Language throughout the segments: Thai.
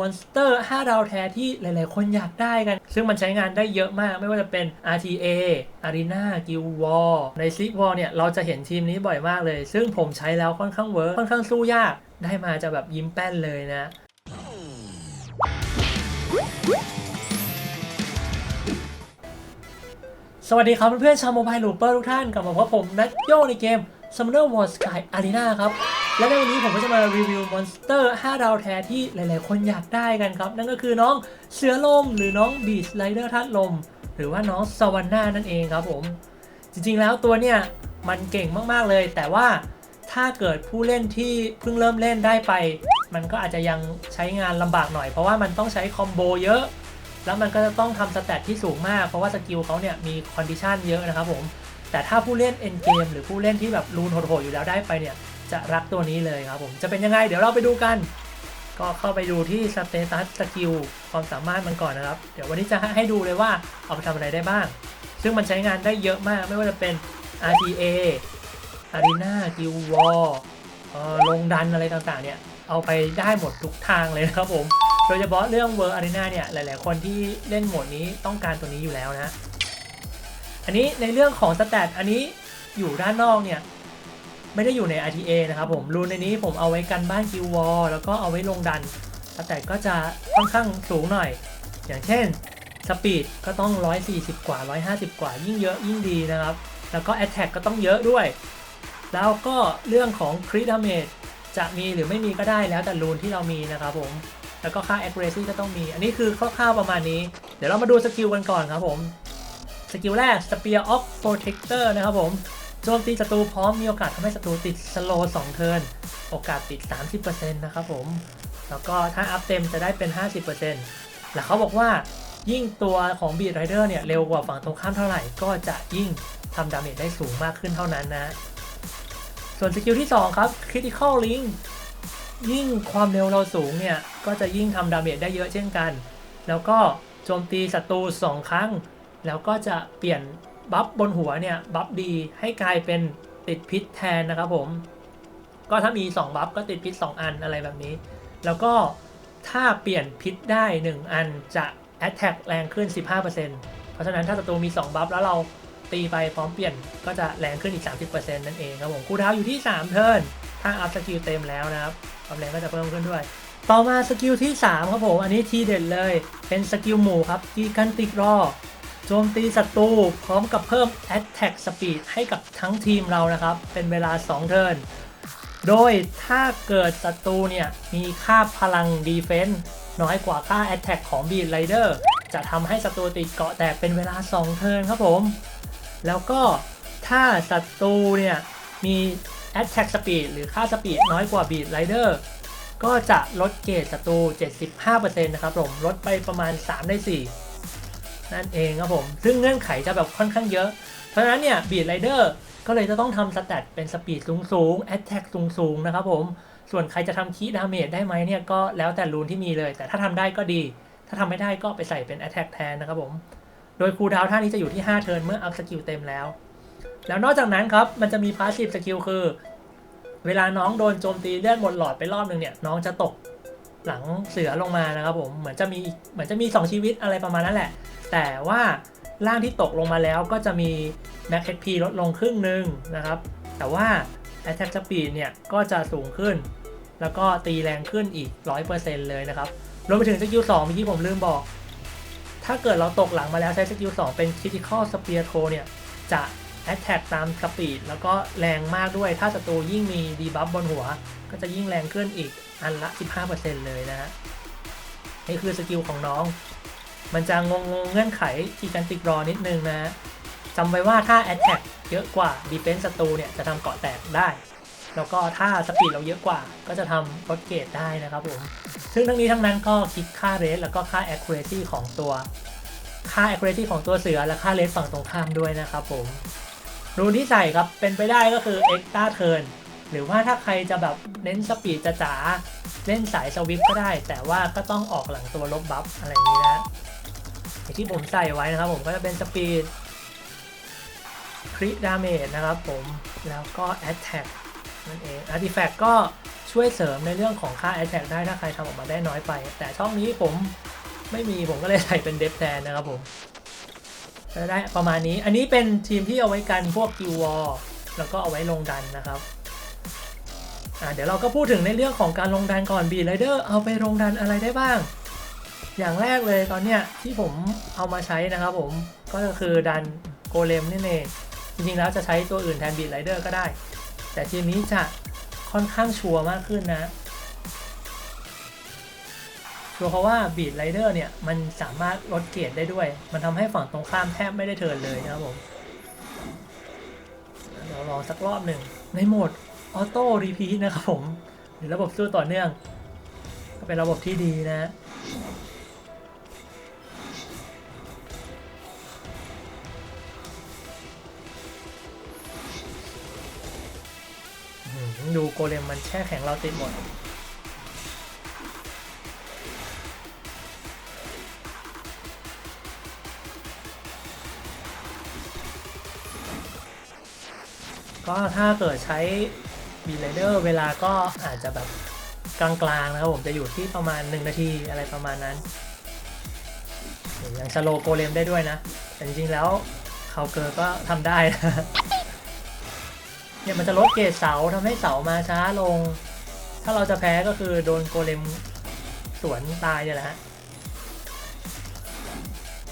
มอนสเตอร์5ดาวแท้ที่หลาย ๆ คนอยากได้กัน ซึ่งมันใช้งานได้เยอะมากไม่ว่าจะเป็น RTA Arena Guild War ใน s e a War เนี่ย เราจะเห็นทีมนี้บ่อยมากเลย ซึ่งผมใช้แล้วค่อนข้างเวิร์คค่อนข้างสู้ยาก ได้มาจะแบบยิ้มแป้นเลยนะ สวัสดีครับเพื่อนๆชาวโมบายลูเปอร์ทุกท่านกลับมาพบผมนัทโยในเกม Summoner War Sky Arena ครับ และในวันนี้ผมก็จะมารีวิวมอนสเตอร์ 5 ดาวแท้ที่หลาย ๆ คนอยากได้กันครับ นั่นก็คือน้องเสือลม หรือน้องบีชไ i เดอร์ธาตุลม หรือว่าน้องสวรรค์นั่นเองครับผม จริง ๆ แล้วตัวเนี่ยมันเก่งมาก ๆ เลย แต่ว่าถ้าเกิดผู้เล่นที่เพิ่งเริ่มเล่นได้ไป มันก็อาจจะยังใช้งานลำบากหน่อย เพราะว่ามันต้องใช้คอมโบเยอะ แล้วมันก็จะต้องทำสแตทที่สูงมาก เพราะว่าสกิลเขาเนี่ยมีคอนดิชันเยอะนะครับผม แต่ถ้าผู้เล่นเอ็นเกมหรือผู้เล่นที่แบบรูนโหดๆอยู่แล้วได้ไปเนี่ย จะรักตัวนี้เลยครับผมจะเป็นยังไง เดี๋ยวเราไปดูกัน ก็เข้าไปดูที่สเตตัสสกิลความสามารถมันก่อนนะครับ เดี๋ยววันนี้จะให้ดูเลยว่าเอาไปทำอะไรได้บ้าง ซึ่งมันใช้งานได้เยอะมากไม่ว่าจะเป็น RTA Arena Guild War เอ่อลงดันอะไรต่างๆเนี่ยเอาไปได้หมดทุกทางเลยนะครับผม โดยเฉพาะเรื่อง World Arena เนี่ยหลายๆ คนที่เล่นโหมดนี้ต้องการตัวนี้อยู่แล้วนะ อันนี้ในเรื่องของสแตทอันนี้อยู่ด้านนอกเนี่ย ไม่ได้อยู่ใน RTA นะครับผมรูนในนี้ผมเอาไว้กันบ้านกิววอลแล้วก็เอาไว้ลงดัน แตทก็จะค่อนข้างสูงหน่อย อย่างเช่นสปีดก็ต้อง 140 กว่า 150 กว่า ยิ่งเยอะยิ่งดีนะครับ แล้วก็ Attack ก็ต้องเยอะด้วย แล้วก็เรื่องของ Crit Damage จะมีหรือไม่มีก็ได้แล้วแต่รูนที่เรามีนะครับผม แล้วก็ค่า accuracy ก็ต้องมี อันนี้คือคร่าวๆประมาณนี้ เดี๋ยวเรามาดูสกิลกันก่อนครับผม สกิลแรก Spear of Protector นะครับผม โจมตีศัตรูพร้อมมีโอกาสทำให้ศัตรูติดสโล2เทิร์นโอกาสติด 30%นะครับผม แล้วก็ถ้าอัพเต็มจะได้เป็น 50%แล้วเขาบอกว่ายิ่งตัวของ Beat Rider เนี่ยเร็วกว่าฝั่งตรงข้ามเท่าไหร่ ก็จะยิ่งทำดาเมจได้สูงมากขึ้นเท่านั้นนะ ส่วนสกิลที่ 2 ครับ Critical Link ยิ่งความเร็วเราสูงเนี่ย ก็จะยิ่งทำดาเมจได้เยอะเช่นกัน แล้วก็โจมตีศัตรู2 ครั้ง แล้วก็จะเปลี่ยน บัฟบนหัวเนี่ยบัฟดีให้กลายเป็นติดพิษแทนนะครับผม ก็ถ้ามี 2 บัฟก็ติดพิษ 2 อันอะไรแบบนี้ แล้วก็ถ้าเปลี่ยนพิษได้ 1 อันจะ Attack แรงขึ้น 15%เพราะฉะนั้นถ้าศัตรูมี 2 บัฟแล้วเราตีไปพร้อมเปลี่ยนก็จะแรงขึ้นอีก 30%นั่นเองครับผมคูลดาวอยู่ที่ 3 เทิร์นถ้าอัพสกิลเต็มแล้วนะครับความแรงก็จะเพิ่มขึ้นด้วย ต่อมาสกิลที่ 3 ครับผม อันนี้ทีเด็ดเลย เป็นสกิลหมู่ครับกีกันติกรอ โจมตีศัตรูพร้อมกับเพิ่ม Attack Speed ให้กับทั้งทีมเรานะครับ เป็นเวลา 2 เทิร์น โดยถ้าเกิดศัตรูเนี่ย มีค่าพลัง Defense น้อยกว่าค่า Attack ของ Beat Rider จะทำให้ศัตรูติดเกาะแตกเป็นเวลา 2 เทิร์นครับผม แล้วก็ถ้าศัตรูเนี่ยมี Attack Speed หรือค่า Speed น้อยกว่า Beat Rider ก็จะลดเกรดศัตรู75%นะครับผม ลดไปประมาณ 3 ใน 4 นั่นเองครับผม ซึ่งเงื่อนไขจะแบบค่อนข้างเยอะ เพราะฉะนั้นเนี่ย Beat Rider ก็เลยจะต้องทำสแตทเป็นสปีดสูงสูง Attack สูงสูงนะครับผม ส่วนใครจะทำคีดาเมจได้ไหมเนี่ยก็แล้วแต่รูนที่มีเลย แต่ถ้าทำได้ก็ดี ถ้าทำไม่ได้ก็ไปใส่เป็น Attack แทนนะครับผม โดยคูลดาวท่านี้จะอยู่ที่ 5 เทิร์นเมื่ออัพสกิลเต็มแล้ว แล้วนอกจากนั้นครับมันจะมีพาสซีฟสกิลคือ เวลาน้องโดนโจมตีเลือดหมดหลอดไปรอบหนึ่งเนี่ยน้องจะตก หลังเสือลงมานะครับผมเหมือนจะมีเหมือนจะมี 2 ชีวิตอะไรประมาณนั้นแหละ แต่ว่าร่างที่ตกลงมาแล้วก็จะมี Max HP ลดลงครึ่งหนึ่งนะครับ แต่ว่า Attack Speed เนี่ยก็จะสูงขึ้น แล้วก็ตีแรงขึ้นอีก 100%เลยนะครับ รวมไปถึงสกิล2เมื่อกี้ผมลืมบอก ถ้าเกิดเราตกหลังมาแล้วใช้สกิล2เป็น Critical Spear Throw เนี่ยจะ Attack ตาม Speed แล้วก็แรงมากด้วย ถ้าศัตรูยิ่งมี Debuff บนหัว ก็จะยิ่งแรงขึ้นอีกอันละ 15%เลยนะฮะนี่คือสกิลของน้อง มันจะงงงเงื่อนไขที่กันติกรอนิดนึงนะฮะจำไว้ว่าถ้า Attack เยอะกว่า Defense ศัตรูเนี่ยจะทำเกาะแตกได้ แล้วก็ถ้าสปีดเราเยอะกว่า ก็จะทำลดเกรดได้นะครับผมซึ่งทั้งนี้ทั้งนั้นก็คิดค่าเรทแล้วก็ค่า accuracy ของตัวค่า accuracy ของตัวเสือและค่าเรทฝั่งตรงข้ามด้วยนะครับผม รูนที่ใส่ครับเป็นไปได้ก็คือ extra turn หรือว่าถ้าใครจะแบบเน้นสปีดจ๋าเล่นสายสวิปก็ได้ แต่ว่าก็ต้องออกหลังตัวลบบัฟอะไรอย่างนี้นะอที่ผมใส่ไว้นะครับผมก็จะเป็นสปีดคริดาเมจนะครับผมแล้วก็ attack นั่นเอง artifact ก็ช่วยเสริมในเรื่องของค่า Attack ได้ถ้าใครทำออกมาได้น้อยไป แต่ช่องนี้ผมไม่มีผมก็เลยใส่เป็นเดฟแทนนะครับผมจะได้ประมาณนี้อันนี้เป็นทีมที่เอาไว้กันพวกกิววอแล้วก็เอาไว้ลงดันนะครับ อ่าเดี๋ยวเราก็พูดถึงในเรื่องของการลงดันก่อนบีไรเดอร์เอาไปลงดันอะไรได้บ้าง อย่างแรกเลยตอนเนี้ยที่ผมเอามาใช้นะครับผมก็คือดันโกเลมนี่เองจริงๆแล้วจะใช้ตัวอื่นแทนบีไรเดอร์ก็ได้ แต่ทีมนี้จะค่อนข้างชัวร์มากขึ้นนะชัวร์เพราะว่าบีดไรเดอร์เนี่ยมันสามารถลดเกรดได้ด้วย มันทำให้ฝั่งตรงข้ามแทบไม่ได้เทินเลยนะครับผมเดี๋ยวลองสักรอบหนึ่งในโหมด ออโต้รีพีทนะครับผมหรือระบบสู้ต่อเนื่อง ก็เป็นระบบที่ดีนะดูโกเลมมันแช่แข็งเราติดหมดก็ถ้าเกิดใช้ บีไรเดอร์เวลาก็อาจจะแบบกลางๆนะครับผมจะอยู่ที่ประมาณ 1 นาทีอะไรประมาณนั้นยังสโลโกเลมได้ด้วยนะแต่จริงๆแล้วเขาเกอร์ก็ทำได้นะเนี่ยมันจะลดเกรดเสาทำให้เสามาช้าลง ถ้าเราจะแพ้ก็คือโดนโกเลมสวนตายเนี่ยแหละฮะ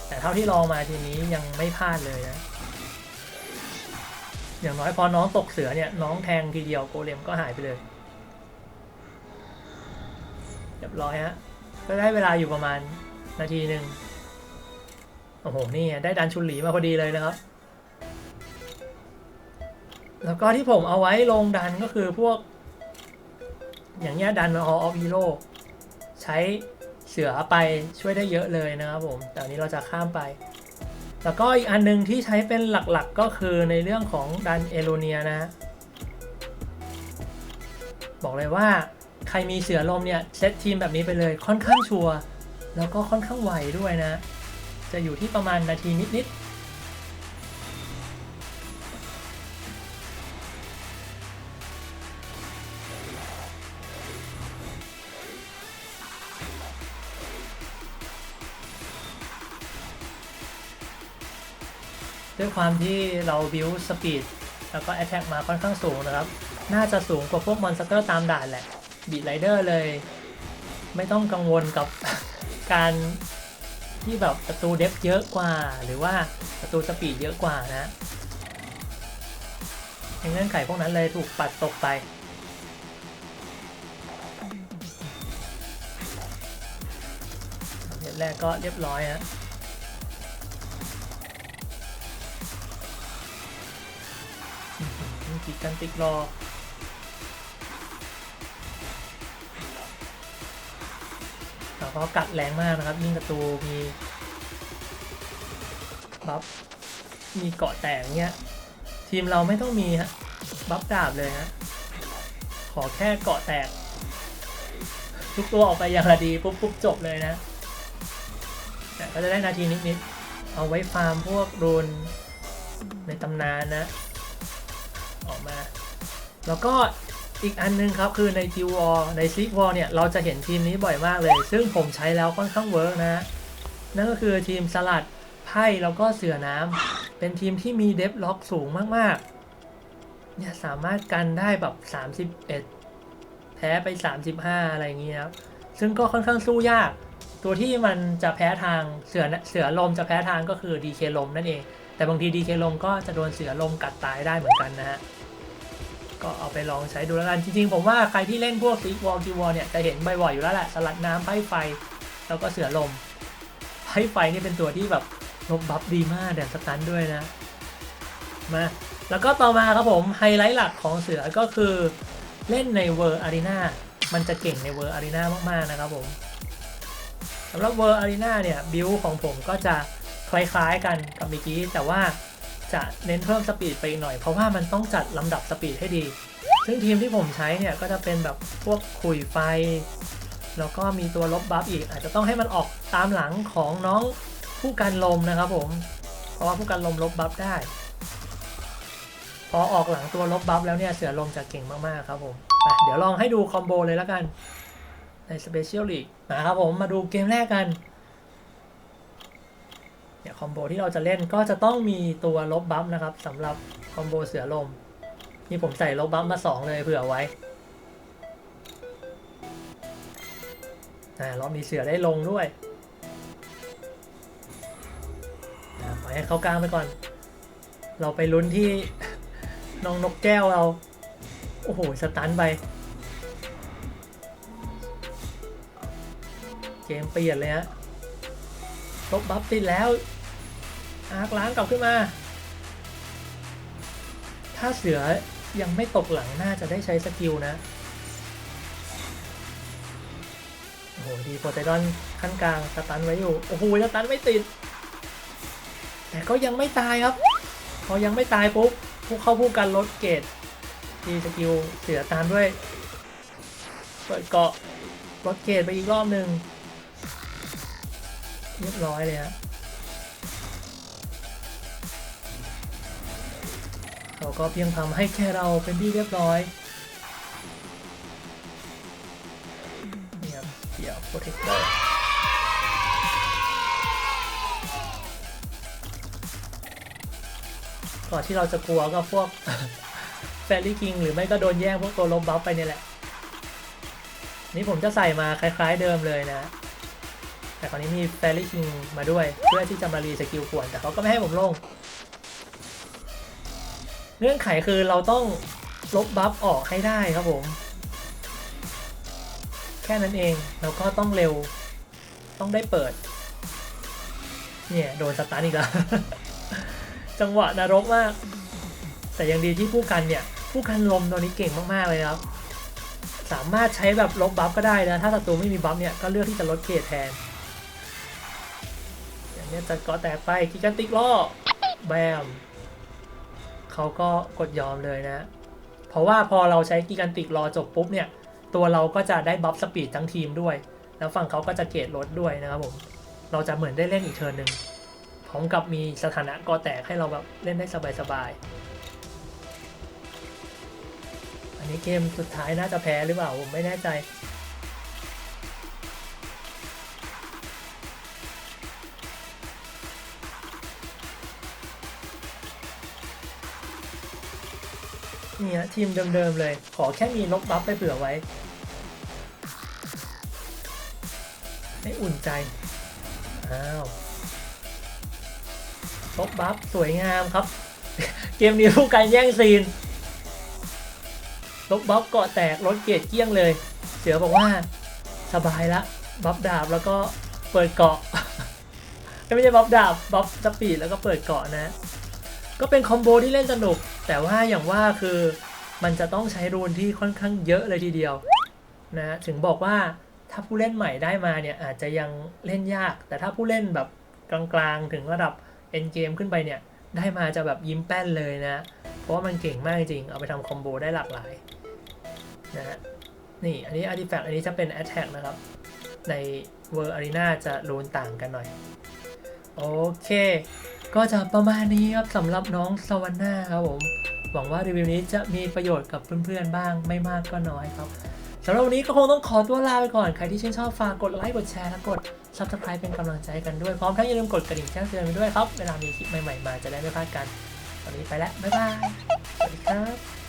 แต่เท่าที่ลองมาทีนี้ยังไม่พลาดเลยนะ อย่างน้อยพอน้องตกเสือเนี่ยน้องแทงทีเดียวโกเลมก็หายไปเลยเรียบร้อยฮะก็ได้เวลาอยู่ประมาณนาทีหนึ่งโอ้โหนี่ได้ดันชุนหลีมาพอดีเลยนะครับ แล้วก็ที่ผมเอาไว้ลงดันก็คือพวก อย่างเงี้ยดันมาออฟฮีโร่ใช้เสือไปช่วยได้เยอะเลยนะครับผม แต่อันนี้เราจะข้ามไป แล้วก็อีกอันหนึงที่ใช้เป็นหลักๆก็คือในเรื่องของดันเอโลเนียนะฮะบอกเลยว่าใครมีเสือลมเนี่ยเซตทีมแบบนี้ไปเลยค่อนข้างชัวร์แล้วก็ค่อนข้างไวด้วยนะ จะอยู่ที่ประมาณนาทีนิดๆ ด้วยความที่เราบิวสปีดแล้วก็แอ t แทกมาค่อนข้างสูงนะครับ น่าจะสูงกว่าพวกมอนสเตอร์ตามด่านแหละบีดไรเดอร์เลย ไม่ต้องกังวลกับการที่แบบประตูเดฟเยอะกว่า หรือว่าประตูสปีดเยอะกว่านะเงื่อนไขพวกนั้นเลยถูกปัดตกไปเดี๋ยวแรกก็เรียบร้อยฮะ มีกิกันติกรอแล้วก็กัดแรงมากนะครับ ยิ่งประตูมีบัฟมีเกาะแตกเนี้ย ทีมเราไม่ต้องมีฮะบัฟดาบเลยฮะขอแค่เกาะแตก ทุกตัวออกไปอย่างละดี ปุ๊บปุ๊บจบเลยนะแต่ก็จะได้นาทีนิดๆเอาไว้ฟาร์มพวกรูนในตำนานนะ แล้วก็อีกอันนึงครับคือในจิวอลในซิกวอลเนี่ยเราจะเห็นทีมนี้บ่อยมากเลย ซึ่งผมใช้แล้วค่อนข้างเวิร์กนะนั่นก็คือทีมสลัดไพ่แล้วก็เสือน้ำเป็นทีมที่มีเดฟล็อกสูงมากๆเนี่ยสามารถกันได้แบบ31 แพ้ไป 35 อะไรอย่างเงี้ยครับซึ่งก็ค่อนข้างสู้ยาก ตัวที่มันจะแพ้ทางเสือเสือลมจะแพ้ทางก็คือดีเคลมนั่นเอง แต่บางทีดีเคลมก็จะโดนเสือลมกัดตายได้เหมือนกันนะฮะ ก็เอาไปลองใช้ดูแล้วกัน จริงๆ ผมว่าใครที่เล่นพวกซิกวอลกิวอลเนี่ยจะเห็นบ่อยๆอยู่แล้วแหละสลัดน้ำไพ่ไฟ แล้วก็เสือลมไพ่ไฟนี่เป็นตัวที่แบบลบบัฟดีมากแดนสตันด้วยนะมาแล้วก็ต่อมาครับผมไฮไลท์หลักของเสือก็คือเล่นในเวอร์อารีนามันจะเก่งในเวอร์อารีนามากๆนะครับผมสำหรับเวอร์อารีนาเนี่ยบิวของผมก็จะคล้ายๆกันกับเมื่อกี้แต่ว่า จะเน้นเพิ่มสปีดไปอีกหน่อย เพราะว่ามันต้องจัดลำดับสปีดให้ดี ซึ่งทีมที่ผมใช้เนี่ยก็จะเป็นแบบพวกขุยไฟ แล้วก็มีตัวลบบัฟอีก อาจจะต้องให้มันออกตามหลังของน้องผู้กันลมนะครับผม เพราะว่าผู้กันลมลบบัฟได้ พอออกหลังตัวลบบัฟแล้วเนี่ยเสือลมจะเก่งมากๆครับผมเดี๋ยวลองให้ดูคอมโบเลยแล้วกันใน Special League นะครับผมมาดูเกมแรกกัน เนี่ยคอมโบที่เราจะเล่นก็จะต้องมีตัวลบบัฟนะครับสำหรับคอมโบเสือลม นี่ผมใส่ลบบัฟมา 2 เลยเผื่อไว้อ่ารอบนี้เสือได้ลงด้วยอะปล่อยให้เขากลางไปก่อน เราไปลุ้นที่น้องนกแก้วเรา โอ้โห สตันไป เกมเปลี่ยนเลยฮะ ลบบัฟติดแล้วอาร์คล้างกลับขึ้นมา ถ้าเสือยังไม่ตกหลังน่าจะได้ใช้สกิลนะโอ้โหดีโพไซดอนขั้นกลางสตันไว้อยู่ โอ้โหสตันไม่ติด แต่ก็ยังไม่ตายครับ พอยังไม่ตายปุ๊บพวกเข้าพูดกันลดเกรดดีสกิลเสือตามด้วยเปิดเกาะลดเกรดไปอีกรอบหนึ่ง เรียบร้อยเลยฮะเราก็เพียงทำให้แค่เราเป็นที่เรียบร้อยเนี่ยเดี๋ยวโปรเทคเตอร์ก่อนที่เราจะกลัวก็พวกแฟรี่คิงหรือไม่ก็โดนแย่งพวกตัวลบบัฟไปเนี่ยแหละ นี่ผมจะใส่มาคล้ายๆเดิมเลยนะ แต่คราวนี้มีแฟรี่คิงมาด้วย เพื่อที่จะมารีสกิลขวนแต่เขาก็ไม่ให้ผมลง เงื่อนไขคือเราต้องลบบัฟออกให้ได้ครับผม แค่นั้นเองแล้วก็ต้องเร็วต้องได้เปิด เนี่ย โดนสตาร์อีกแล้ว จังหวะนรกมาก แต่ยังดีที่ผู้กันเนี่ย ผู้กันลมตอนนี้เก่งมาก ๆ เลยครับ สามารถใช้แบบลบบัฟก็ได้นะ ถ้าศัตรูไม่มีบัฟเนี่ย ก็เลือกที่จะลดเกรดแทน อย่างนี้ยจะก็แตกไปกิกันติกล่อแบมเขาก็กดยอมเลยนะ เพราะว่าพอเราใช้กิกันติกรอจบปุ๊บเนี่ย ตัวเราก็จะได้บัฟสปีดทั้งทีมด้วย แล้วฝั่งเขาก็จะเกตรดลดด้วยนะครับผม เราจะเหมือนได้เล่นอีกเทิร์นหนึ่งพร้อมกับมีสถานะกอแตกให้เราแบบเล่นได้สบายๆ อันนี้เกมสุดท้ายน่าจะแพ้หรือเปล่าผมไม่แน่ใจ เนี่ยทีมเดิมๆเลย ขอแค่มีลบบัฟไปเผื่อไว้ให้อุ่นใจ อ้าวลบบัฟสวยงามครับ เกมนี้ผู้การแย่งซีน ลบบัฟเกาะแตกรถเกตเกลี้ยงเลย เสือบอกว่าสบายละ บัฟดาบแล้วก็เปิดเกาะไม่ใช่บัฟดาบบัฟสปีดแล้วก็เปิดเกาะนะ ก็เป็นคอมโบที่เล่นสนุก แต่ว่าอย่างว่าคือมันจะต้องใช้รูนที่ค่อนข้างเยอะเลยทีเดียวนะถึงบอกว่าถ้าผู้เล่นใหม่ได้มาเนี่ยอาจจะยังเล่นยาก แต่ถ้าผู้เล่นแบบกลางๆ ถึงระดับเอ็นเกมขึ้นไปเนี่ย ได้มาจะแบบยิ้มแป้นเลยนะ เพราะว่ามันเก่งมากจริง เอาไปทำคอมโบได้หลากหลายนะฮะนี่อันนี้อาร์ติแฟกต์อันนี้จะเป็น a t t a c k นะครับ ใน World Arena จะรูนต่างกันหน่อย โอเค ก็จะประมาณนี้ครับสำหรับน้องสวรรค์นาครับผมหวังว่ารีวิวนี้จะมีประโยชน์กับเพื่อนๆบ้างไม่มากก็น้อยครับสำหรับวันนี้ก็คงต้องขอตัวลาไปก่อน ใครที่ชื่นชอบฝากกดไลค์กดแชร์และกด subscribe เป็นกำลังใจกันด้วย พร้อมทั้งอย่าลืมกดกระดิ่งแจ้งเตือนไปด้วยครับ เวลามีคลิปใหม่ๆมาจะได้ไม่พลาดกัน วันนี้ไปแล้ว บ๊ายบาย สวัสดีครับ